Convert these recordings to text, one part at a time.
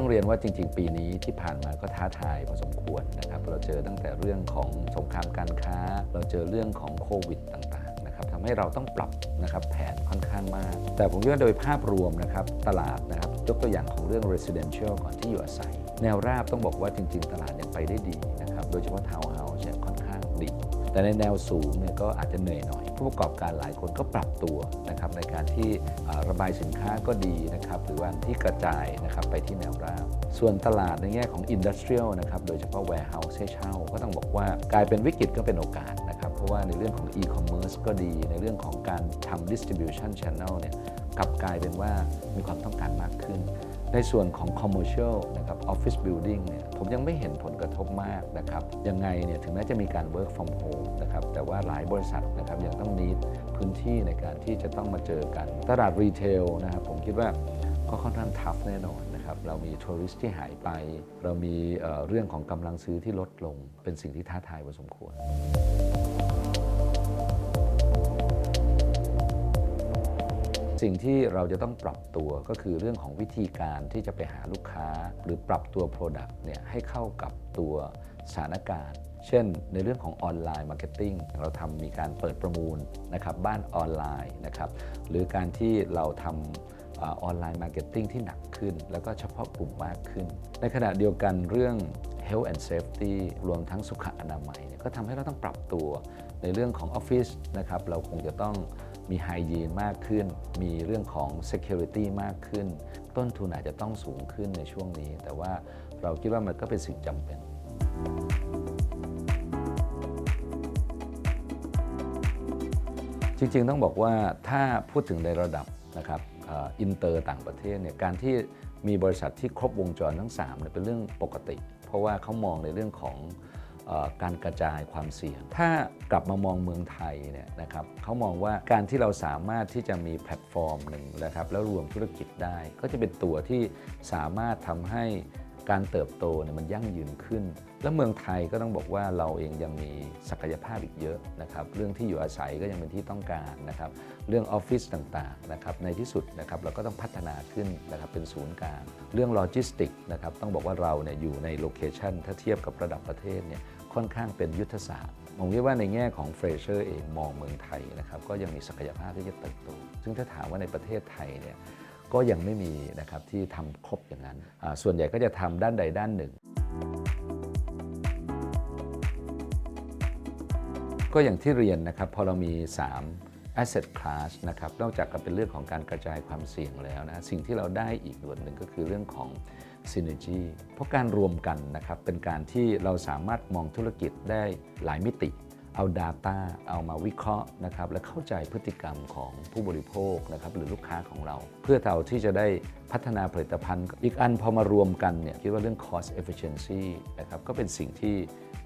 ต้องเรียนว่าจริง ๆ ปีนี้ที่ผ่านมาก็ท้าทายพอสมควรนะครับเราเจอตั้งแต่เรื่องของสงครามการค้า เราเจอเรื่องของโควิดต่างๆนะครับทำให้เราต้องปรับนะครับแผนค่อนข้างมาก แต่ผมคิดว่าโดยภาพรวมนะครับตลาดนะครับยกตัวอย่างของเรื่อง residential ก่อนที่อยู่อาศัย แนวราบต้องบอกว่าจริง ๆ ตลาดยังไปได้ดีนะครับโดยเฉพาะทาวน์เฮาส์ค่อนข้างดี แต่ในแนวสูงเนี่ยก็อาจจะเหนื่อยหน่อย ผู้ประกอบการหลายคนก็ปรับตัวนะครับในการที่ระบายสินค้าก็ดีนะครับหรือว่าที่กระจายนะครับไปที่แนวราบ ส่วนตลาดในแง่ของอินดัสเทรียลนะครับโดยเฉพาะ warehouse ให้เช่า ก็ต้องบอกว่ากลายเป็นวิกฤตก็เป็นโอกาสนะครับเพราะว่าในเรื่องของ e-commerce ก็ดี ในเรื่องของการทำ distribution channel เนี่ยกลับกลายเป็นว่ามีความต้องการมากขึ้น ในส่วนของ commercial นะครับ office building เนี่ยผมยังไม่เห็นผลกระทบมากนะครับ ยังไงเนี่ยถึงแม้จะมีการ work from home นะครับแต่ว่าหลายบริษัทนะครับยังต้อง need พื้นที่ในการที่จะต้องมาเจอกัน ตลาดรีเทลนะครับผมคิดว่าก็ค่อนข้างทัฟแน่นอนนะครับ เรามีทัวริสที่หายไป เรามีเอ่อเรื่องของกำลังซื้อที่ลดลง เป็นสิ่งที่ท้าทายพอสมควร สิ่งที่เราจะต้องปรับตัวก็คือเรื่องของวิธีการที่จะไปหาลูกค้า หรือปรับตัว Product เนี่ยให้เข้ากับตัวสถานการณ์ เช่น ในเรื่องของออนไลน์มาร์เก็ตติ้งเราทำมีการเปิดประมูลนะครับบ้านออนไลน์นะครับหรือการที่เราทำออนไลน์มาร์เก็ตติ้งที่หนักขึ้น แล้วก็เฉพาะกลุ่มมากขึ้น ในขณะเดียวกันเรื่อง Health and Safety รวมทั้งสุขอนามัยก็ทำให้เราต้องปรับตัวในเรื่องของออฟฟิศนะครับเราคงจะต้อง มีไฮยีนมากขึ้น มีเรื่องของ Security มากขึ้น ต้นทุนอาจจะต้องสูงขึ้นในช่วงนี้ แต่ว่าเราคิดว่ามันก็เป็นสิ่งจำเป็นจริงๆ ต้องบอกว่าถ้าพูดถึงในระดับนะครับอินเตอร์ต่างประเทศเนี่ยการที่มีบริษัทที่ครบวงจรทั้ง3เนี่ยเป็นเรื่องปกติ เพราะว่าเขามองในเรื่องของ การกระจายความเสี่ยง ถ้ากลับมามองเมืองไทยเนี่ยนะครับเขามองว่าการที่เราสามารถที่จะมีแพลตฟอร์มหนึ่งนะครับแล้วรวมธุรกิจได้ ก็จะเป็นตัวที่สามารถทำให้ การเติบโตเนี่ยมันยั่งยืนขึ้น แล้วเมืองไทยก็ต้องบอกว่าเราเองยังมีศักยภาพอีกเยอะนะครับ เรื่องที่อยู่อาศัยก็ยังเป็นที่ต้องการนะครับ เรื่องออฟฟิศต่างๆนะครับ ในที่สุดนะครับเราก็ต้องพัฒนาขึ้นนะครับเป็นศูนย์กลาง เรื่องโลจิสติกนะครับต้องบอกว่าเราเนี่ยอยู่ในโลเคชันถ้าเทียบกับระดับประเทศเนี่ยค่อนข้างเป็นยุทธศาสตร์ผมคิดว่าในแง่ของเฟรเชอร์เองมองเมืองไทยนะครับก็ยังมีศักยภาพที่จะเติบโต ซึ่งถ้าถามว่าในประเทศไทยเนี่ย ก็ยังไม่มีนะครับที่ทำครบอย่างนั้น ส่วนใหญ่ก็จะทำด้านใดด้านหนึ่ง ก็อย่างที่เรียนนะครับพอเรามี 3 asset class นะครับนอกจากจะเป็นเรื่องของการกระจายความเสี่ยงแล้วนะสิ่งที่เราได้อีกส่วนหนึ่งก็คือเรื่องของ synergy เพราะการรวมกันนะครับเป็นการที่เราสามารถมองธุรกิจได้หลายมิติ เอา Data เอามาวิเคราะห์นะครับและเข้าใจพฤติกรรมของผู้บริโภคนะครับหรือลูกค้าของเรา เพื่อเราที่จะได้พัฒนาผลิตภัณฑ์ อีกอันพอมารวมกันเนี่ยคิดว่าเรื่อง cost efficiency นะครับก็เป็นสิ่งที่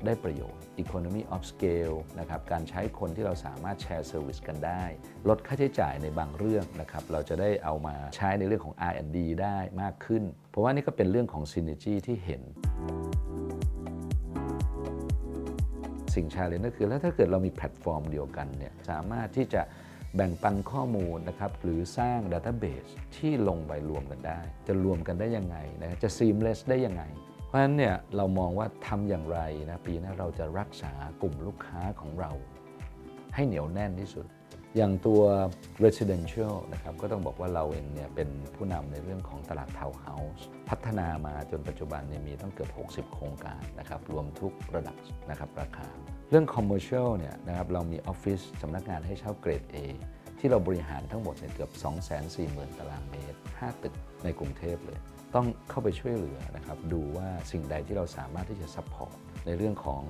ได้ประโยชน์ economy of scale นะครับการใช้คนที่เราสามารถแชร์ service กันได้ ลดค่าใช้จ่ายในบางเรื่องนะครับเราจะได้เอามาใช้ในเรื่องของ R&D ได้มากขึ้น เพราะว่านี่ก็เป็นเรื่องของ synergy ที่เห็น สิ่งชาเลนจ์ก็คือ แล้วถ้าเกิดเรามีแพลตฟอร์มเดียวกันเนี่ยสามารถที่จะแบ่งปันข้อมูลนะครับหรือสร้างดัต a b เบสที่ลงไปรวมกันได้ จะรวมกันได้ยังไงนะจะซีมเลสได้ยังไง เพราะฉะนั้นเนี่ยเรามองว่าทำอย่างไรนะปีหน้าเราจะรักษากลุ่มลูกค้าของเรา ให้เหนียวแน่นที่สุด อย่างตัว residential นะครับก็ต้องบอกว่าเราเองเนี่ยเป็นผู้นำในเรื่องของตลาดทาวน์เฮาส์พัฒนามาจนปัจจุบันเนี่ยมีตั้งเกือบ 60 โครงการนะครับรวมทุกระดับนะครับราคา เรื่อง commercial เนี่ยนะครับเรามีออฟฟิศสำนักงานให้เช่าเกรด A ที่เราบริหารทั้งหมดเนี่ยเกือบ 240,000 ตารางเมตร 5 ตึกในกรุงเทพเลย ต้องเข้าไปช่วยเหลือนะครับดูว่าสิ่งใดที่เราสามารถที่จะ support ในเรื่องของ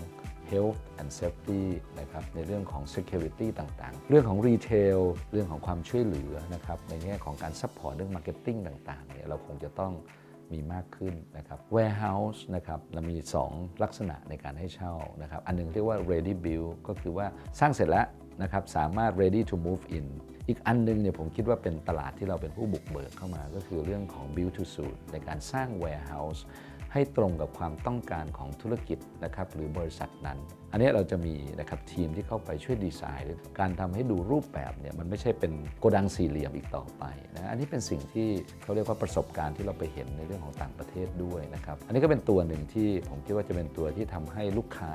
health and safety นะครับในเรื่องของ security ต่างๆ เรื่องของ retail เรื่องของความช่วยเหลือนะครับในแง่ของการ support เรื่อง marketing ต่างๆเนี่ยเราคงจะต้องมีมากขึ้นนะครับ warehouse นะครับเรามี 2 ลักษณะในการให้เช่านะครับอันหนึงเรียกว่า ready build ก็คือว่าสร้างเสร็จแล้วนะครับสามารถ ready to move in อีกอันหนึงเนี่ยผมคิดว่าเป็นตลาดที่เราเป็นผู้บุกเบิกเข้ามา ก็คือเรื่องของ build to suit ในการสร้าง warehouse ให้ตรงกับความต้องการของธุรกิจนะครับหรือบริษัทนั้น อันนี้เราจะมีนะครับทีมที่เข้าไปช่วยดีไซน์การทำให้ดูรูปแบบเนี่ยมันไม่ใช่เป็นโกดังสี่เหลี่ยมอีกต่อไปนะอันนี้เป็นสิ่งที่เขาเรียกว่าประสบการณ์ที่เราไปเห็นในเรื่องของต่างประเทศด้วยนะครับอันนี้ก็เป็นตัวหนึ่งที่ผมคิดว่าจะเป็นตัวที่ทำให้ลูกค้า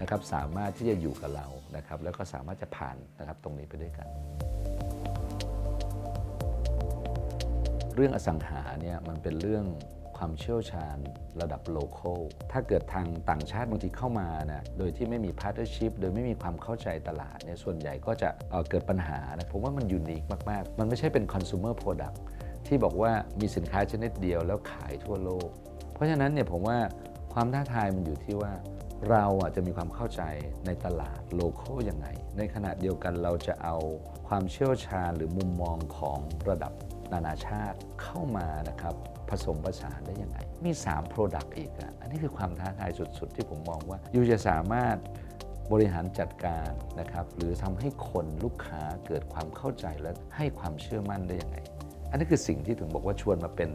นะครับสามารถที่จะอยู่กับเรานะครับแล้วก็สามารถจะผ่านนะครับตรงนี้ไปด้วยกันเรื่องอสังหาเนี่ยมันเป็นเรื่อง ความเชี่ยวชาญระดับโลเคอลถ้าเกิดทางต่างชาติบางทีเข้ามานะโดยที่ไม่มีพาร์ทเนอร์ชิพโดยไม่มีความเข้าใจตลาดเนี่ยส่วนใหญ่ก็จะเเกิดปัญหานะผมว่ามันยูนิคมาก ๆ มันไม่ใช่เป็นคอน sumer product ที่บอกว่ามีสินค้าชนิดเดียวแล้วขายทั่วโลก เพราะฉะนั้นเนี่ยผมว่าความท้าทายมันอยู่ที่ว่าเราอะจะมีความเข้าใจในตลาดโลเคอลยังไง ในขณะเดียวกันเราจะเอาความเชี่ยวชาญหรือมุมมองของระดับ นานาชาติเข้ามานะครับผสมผสานได้ยังไง มี 3 Product อีกอะอันนี้คือความท้าทายสุด ๆ ที่ผมมองว่ายูจะสามารถบริหารจัดการนะครับ หรือทำให้คนลูกค้าเกิดความเข้าใจและให้ความเชื่อมั่นได้ยังไง อันนี้คือสิ่งที่ถึงบอกว่าชวนมาเป็น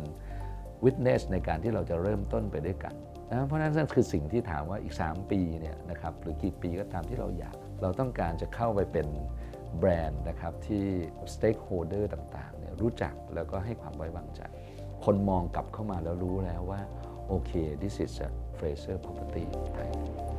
witness ในการที่เราจะเริ่มต้นไปด้วยกันนะเพราะฉะนั้นนั่นคือสิ่งที่ถามว่าอีก 3 ปีเนี่ยนะครับหรือกี่ปีก็ตามที่เราอยาก เราต้องการจะเข้าไปเป็นแบรนด์นะครับที่ stakeholder ต่าง รู้จักแล้วก็ให้ความไว้วางใจ คนมองกลับเข้ามาแล้วรู้แล้วว่า โอเค this is a Fraser property ไทย